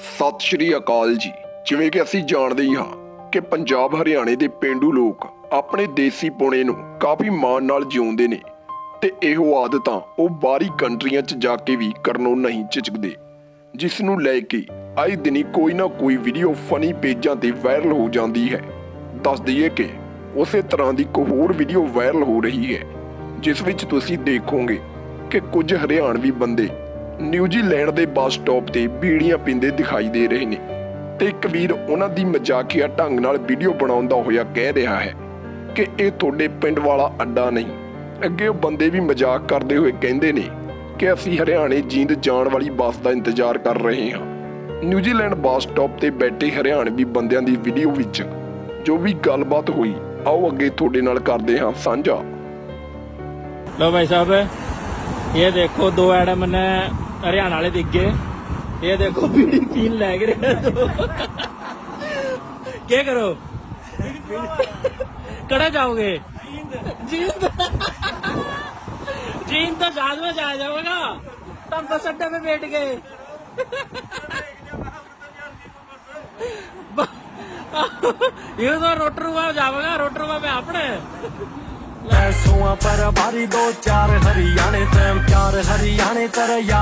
ਸਤਿ ਸ਼੍ਰੀ ਅਕਾਲ ਜੀ। ਜਿਵੇਂ ਕਿ ਅਸੀਂ ਜਾਣਦੇ ਹੀ ਹਾਂ ਕਿ ਪੰਜਾਬ ਹਰਿਆਣੇ ਦੇ ਪਿੰਡੂ ਲੋਕ ਆਪਣੇ ਦੇਸੀ ਪੁਣੇ ਨੂੰ ਕਾਫੀ ਮਾਣ ਨਾਲ ਜਿਉਂਦੇ ਨੇ ਤੇ ਇਹੋ ਆਦਤਾਂ ਉਹ ਬਾਹਰੀ ਕੰਟਰੀਆਂ 'ਚ ਜਾ ਕੇ ਵੀ ਕਰਨੋਂ ਨਹੀਂ ਝਿਜਕਦੇ, ਜਿਸ ਨੂੰ ਲੈ ਕੇ ਆਏ ਦਿਨੀ ਕੋਈ ਨਾ ਕੋਈ ਵੀਡੀਓ ਫਨੀ ਪੇਜਾਂ ਤੇ ਵਾਇਰਲ ਹੋ ਜਾਂਦੀ ਹੈ। ਦੱਸ ਦਈਏ ਕਿ ਉਸੇ ਤਰ੍ਹਾਂ ਦੀ ਇੱਕ ਹੋਰ ਵੀਡੀਓ ਵਾਇਰਲ ਹੋ ਰਹੀ ਹੈ, ਜਿਸ ਵਿੱਚ ਤੁਸੀਂ ਦੇਖੋਗੇ ਕਿ ਕੁਝ ਹਰਿਆਣਵੀ ਬੰਦੇ ਨਿਊਜ਼ੀਲੈਂਡ ਦੇ ਬੱਸ ਸਟਾਪ ਤੇ ਬੀੜੀਆਂ ਪੀਂਦੇ ਦਿਖਾਈ ਦੇ ਰਹੇ ਨੇ ਤੇ ਕਬੀਰ ਉਹਨਾਂ ਦੀ ਮਜ਼ਾਕੀਆ ਢੰਗ ਨਾਲ ਵੀਡੀਓ ਬਣਾਉਂਦਾ ਹੋਇਆ ਕਹਿ ਰਿਹਾ ਹੈ ਕਿ ਇਹ ਤੁਹਾਡੇ ਪਿੰਡ ਵਾਲਾ ਅੱਡਾ ਨਹੀਂ। ਅੱਗੇ ਉਹ ਬੰਦੇ ਵੀ ਮਜ਼ਾਕ ਕਰਦੇ ਹੋਏ ਕਹਿੰਦੇ ਨੇ ਕਿ ਅਸੀਂ ਹਰਿਆਣੇ ਜੀਂਦ ਜਾਣ ਵਾਲੀ ਬੱਸ ਦਾ ਇੰਤਜ਼ਾਰ ਕਰ ਰਹੇ ਹਾਂ। ਨਿਊਜ਼ੀਲੈਂਡ ਬੱਸ ਸਟਾਪ ਤੇ ਬੈਠੇ ਹਰਿਆਣਵੀ ਬੰਦਿਆਂ ਦੀ ਵੀਡੀਓ ਵਿੱਚ ਜੋ ਵੀ ਗੱਲਬਾਤ ਹੋਈ, ਆਓ ਅੱਗੇ ਤੁਹਾਡੇ ਨਾਲ ਕਰਦੇ ਹਾਂ ਸਾਂਝਾ। ਲਓ ਭਾਈ ਸਾਹਿਬ ये देखो दो एड मैंने हरियाणा वाले दिखे ये देखो बीड़ी पीन ले गए क्या करो कड़ा जाओगे जींद जींद तो जहाज में जाया जाओगा तब बस अड्डे में बैठ गए ये तो रोटरूबा जाओगा रोटरूबा में आपने पैसों पर भारी दो चार हरियाणे ਤੇ ਪਿਆਰ ਹਰਿਆਣੇ ਤਰ